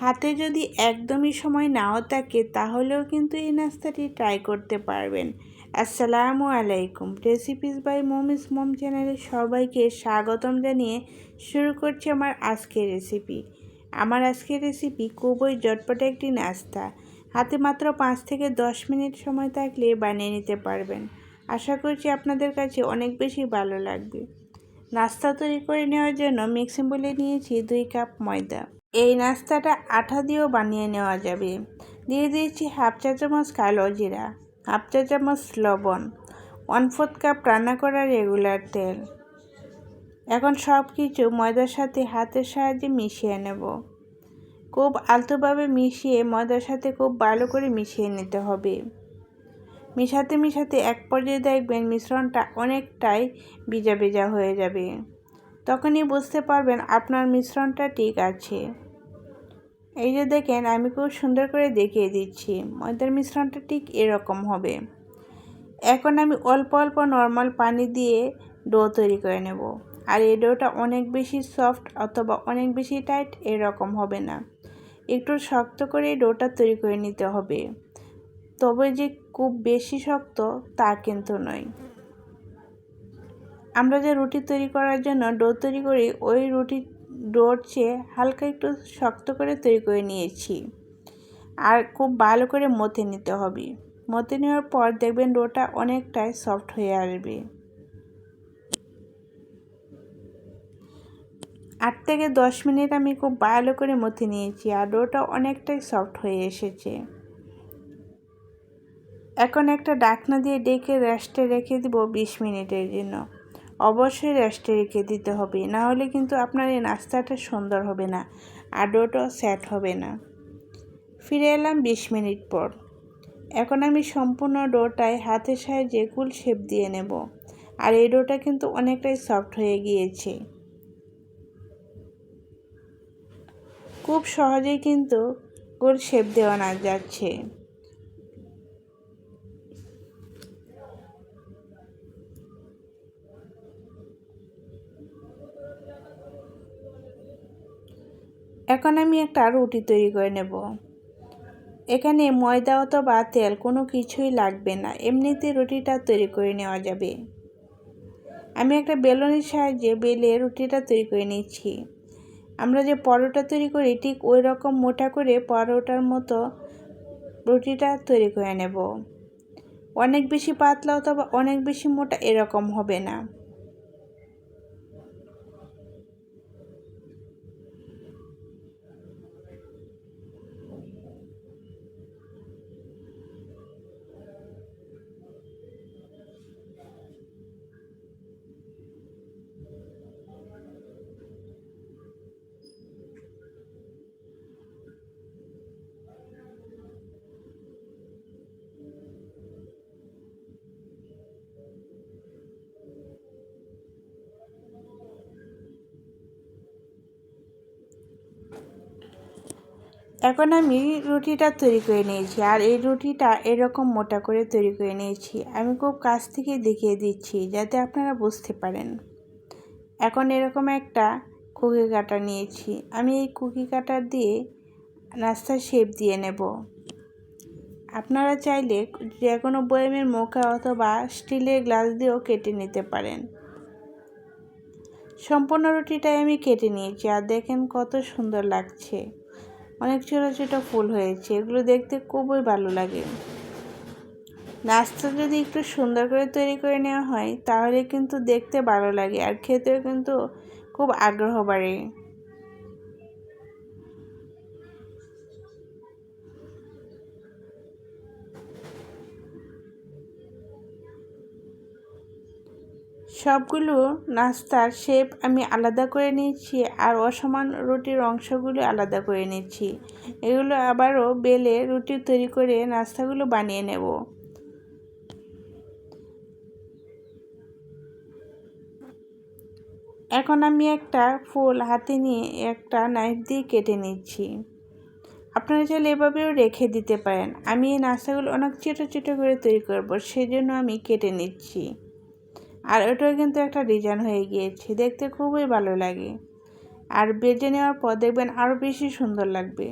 হাতে যদি একদমই সময় নাও থাকে, তাহলেও কিন্তু এই নাস্তাটি ট্রাই করতে পারবেন। আসসালামু আলাইকুম। রেসিপিস বাই মমিস মোম চ্যানেলে সবাইকে স্বাগতম জানিয়ে শুরু করছি আমার আজকের রেসিপি আমার আজকের রেসিপি খুবই জটপটে একটি নাস্তা। হাতে মাত্র পাঁচ থেকে দশ মিনিট সময় থাকলে বানিয়ে নিতে পারবেন। আশা করছি আপনাদের কাছে অনেক বেশি ভালো লাগবে। নাস্তা তৈরি করে নেওয়ার জন্য মিক্সিং বলে নিয়েছি দুই কাপ ময়দা। এই নাস্তাটা আঠা দিয়েও বানিয়ে নেওয়া যাবে। দিয়ে দিয়েছি হাফ চা চামচ কালো জিরা, হাফ চা চামচ লবণ, ওয়ান ফোর্থ কাপ রান্না করা রেগুলার তেল। এখন সব কিছু ময়দার সাথে হাতের সাহায্যে মিশিয়ে নেব। খুব আলতোভাবে মিশিয়ে ময়দার সাথে খুব ভালো করে মিশিয়ে নিতে হবে। মিশাতে মিশাতে এক পর্যায়ে দেখবেন মিশ্রণটা অনেকটাই ভিজা ভিজা হয়ে যাবে। তখনই বুঝতে পারবেন আপনার মিশ্রণটা ঠিক আছে। এই যে দেখেন, আমি খুব সুন্দর করে দেখিয়ে দিচ্ছি। ময়দার মিশ্রণটা ঠিক এরকম হবে। এখন আমি অল্প অল্প নর্মাল পানি দিয়ে ডো তৈরি করে নেব। আর এই ডোটা অনেক বেশি সফট অথবা অনেক বেশি টাইট এরকম হবে না। একটু শক্ত করে ডোটা তৈরি করে নিতে হবে। তবে যে খুব বেশি শক্ত, তা কিন্তু নয়। আমরা যে রুটি তৈরি করার জন্য ডো তৈরি করি, ওই রুটি ডোর চেয়ে হালকা একটু শক্ত করে তৈরি করে নিয়েছি। আর খুব ভালো করে মথে নিতে হবে। মথে নেওয়ার পর দেখবেন ডোটা অনেকটাই সফট হয়ে আসবে। আট থেকে দশ মিনিট আমি খুব ভালো করে মথে নিয়েছি, আর ডোটা অনেকটাই সফট হয়ে এসেছে। এখন একটা ডাকনা দিয়ে ডেকে রেস্টে রেখে দিব বিশ মিনিটের জন্য। অবশ্যই রেস্টে রেখে দিতে হবে, না হলে কিন্তু আপনার এই নাস্তাটা সুন্দর হবে না আর সেট হবে না। ফিরে এলাম বিশ মিনিট পর। এখন আমি সম্পূর্ণ ডোটায় হাতের সাহায্যে কুল শেপ দিয়ে নেব। আর এই ডোটা কিন্তু অনেকটাই সফট হয়ে গিয়েছে। খুব সহজেই কিন্তু গোল শেপ দেওয়া না যাচ্ছে। এখন আমি একটা রুটি তৈরি করে নেব। এখানে ময়দা অথবা তেল কোনো কিছুই লাগবে না। এমনিতে রুটিটা তৈরি করে নেওয়া যাবে। আমি একটা বেলনের সাহায্যে বেলে রুটিটা তৈরি করে নিচ্ছি। আমরা যে পরোটা তৈরি করি, ঠিক ওই রকম মোটা করে পরোটার মতো রুটিটা তৈরি করে নেব। অনেক বেশি পাতলা অথবা অনেক বেশি মোটা এরকম হবে না। এখন আমি রুটিটা তৈরি করে নিয়েছি আর এই রুটিটা এরকম মোটা করে তৈরি করে নিয়েছি। আমি খুব কাছ থেকে দেখিয়ে দিচ্ছি যাতে আপনারা বুঝতে পারেন। এখন এরকম একটা কুকি কাটা নিয়েছি। আমি এই কুকি কাটার দিয়ে নাস্তার শেপ দিয়ে নেব। আপনারা চাইলে যে কোনো বয়েমের মোকা অথবা স্টিলের গ্লাস দিয়েও কেটে নিতে পারেন। সম্পূর্ণ রুটিটাই আমি কেটে নিয়েছি আর দেখেন কত সুন্দর লাগছে। অনেক ছোটো ছোটো ফুল হয়েছে, এগুলো দেখতে খুবই ভালো লাগে। নাস্তা যদি একটু সুন্দর করে তৈরি করে নেওয়া হয়, তাহলে কিন্তু দেখতে ভালো লাগে আর খেতেও কিন্তু খুব আগ্রহ বাড়ে। সবগুলো নাস্তার শেপ আমি আলাদা করে নিয়েছি আর অসমান রুটির অংশগুলো আলাদা করে নিচ্ছি। এগুলো আবারও বেলে রুটি তৈরি করে নাস্তাগুলো বানিয়ে নেব। এখন আমি একটা ফুল হাতে নিয়ে একটা নাইফ দিয়ে কেটে নিচ্ছি। আপনারা চাইলে এভাবেও রেখে দিতে পারেন। আমি এই নাস্তাগুলো অনেক ছোটো ছোটো করে তৈরি করব, সেজন্য আমি কেটে নিচ্ছি। আর ওটাও কিন্তু একটা ডিজাইন হয়ে গিয়েছে। দেখতে খুবই ভালো লাগে। আর বেজে নেওয়ার পর দেখবেন আরও বেশি সুন্দর লাগবে।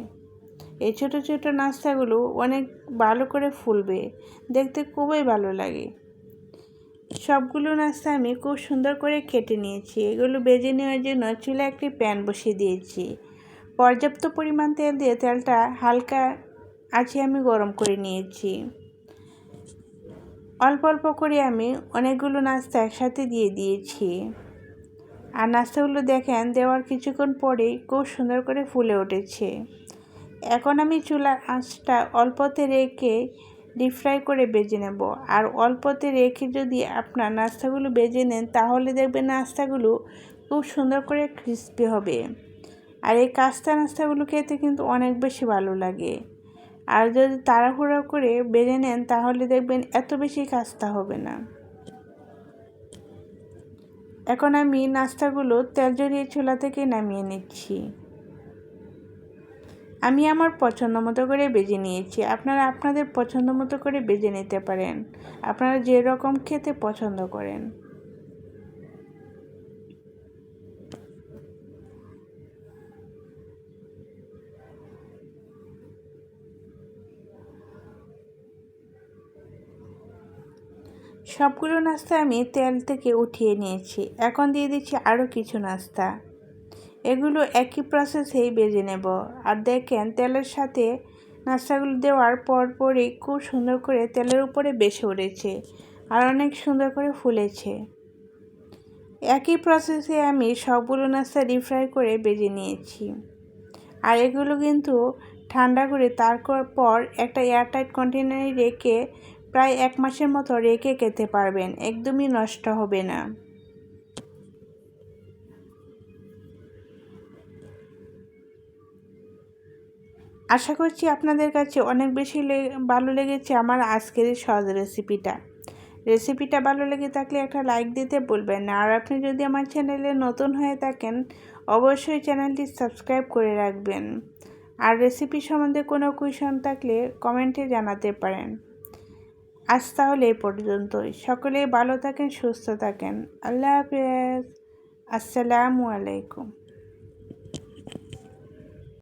এই ছোটো ছোটো নাস্তাগুলো অনেক ভালো করে ফুলবে। দেখতে খুবই ভালো লাগে। সবগুলো নাস্তা আমি খুব সুন্দর করে কেটে নিয়েছি। এগুলো বেজে নেওয়ার জন্য চুলে একটি প্যান বসিয়ে দিয়েছি। পর্যাপ্ত পরিমাণ তেল দিয়ে তেলটা হালকা আছে আমি গরম করে নিয়েছি। অল্প অল্প করে আমি অনেকগুলো নাস্তা একসাথে দিয়ে দিয়েছি। আর নাস্তাগুলো দেখেন, দেওয়ার কিছুক্ষণ পরেই খুব সুন্দর করে ফুলে উঠেছে। এখন আমি চুলার আঁচটা অল্পতে রেখে ডিপ ফ্রাই করে বেজে নেব। আর অল্পতে রেখে যদি আপনার নাস্তাগুলো বেজে নেন, তাহলে দেখবেন নাস্তাগুলো খুব সুন্দর করে ক্রিস্পি হবে। আর এই কাস্তা নাস্তাগুলো খেতে কিন্তু অনেক বেশি ভালো লাগে। আর যদি তাড়াহুড়ো করে বেজে নেন, তাহলে দেখবেন এত বেশি কাস্তা হবে না। এখন আমি নাস্তাগুলো তেল জড়িয়ে ছোলা থেকে নামিয়ে নিচ্ছি। আমি আমার পছন্দ মতো করে বেজে নিয়েছি। আপনারা আপনাদের পছন্দ মতো করে বেজে নিতে পারেন। আপনারা যে রকম খেতে পছন্দ করেন। সবগুলো নাস্তা আমি তেল থেকে উঠিয়ে নিয়েছি। এখন দিয়ে দিচ্ছি আরও কিছু নাস্তা। এগুলো একই প্রসেসেই বেজে নেব। আর দেখেন, তেলের সাথে নাস্তাগুলো দেওয়ার পর পরই খুব সুন্দর করে তেলের উপরে বেসে উঠেছে আর অনেক সুন্দর করে ফুলেছে। একই প্রসেসে আমি সবগুলো নাস্তা ডিপ ফ্রাই করে বেজে নিয়েছি। আর এগুলো কিন্তু ঠান্ডা করে তারপর একটা এয়ারটাইট কন্টেনারে রেখে প্রায় এক মাসের মতো রেখে খেতে পারবেন, একদমই নষ্ট হবে না। আশা করছি আপনাদের কাছে অনেক বেশি ভালো লেগেছে আমার আজকের এই সহজ রেসিপিটা। রেসিপিটা ভালো লেগে থাকলে একটা লাইক দিতে বলবেন না। আর আপনি যদি আমার চ্যানেলে নতুন হয়ে থাকেন, অবশ্যই চ্যানেলটি সাবস্ক্রাইব করে রাখবেন। আর রেসিপি সম্বন্ধে কোনো কুইশন থাকলে কমেন্টে জানাতে পারেন। আজ তাহলে এই পর্যন্তই। সকলে ভালো থাকেন সুস্থ থাকেন। আল্লাহ হাফেজ। আসসালামু আলাইকুম।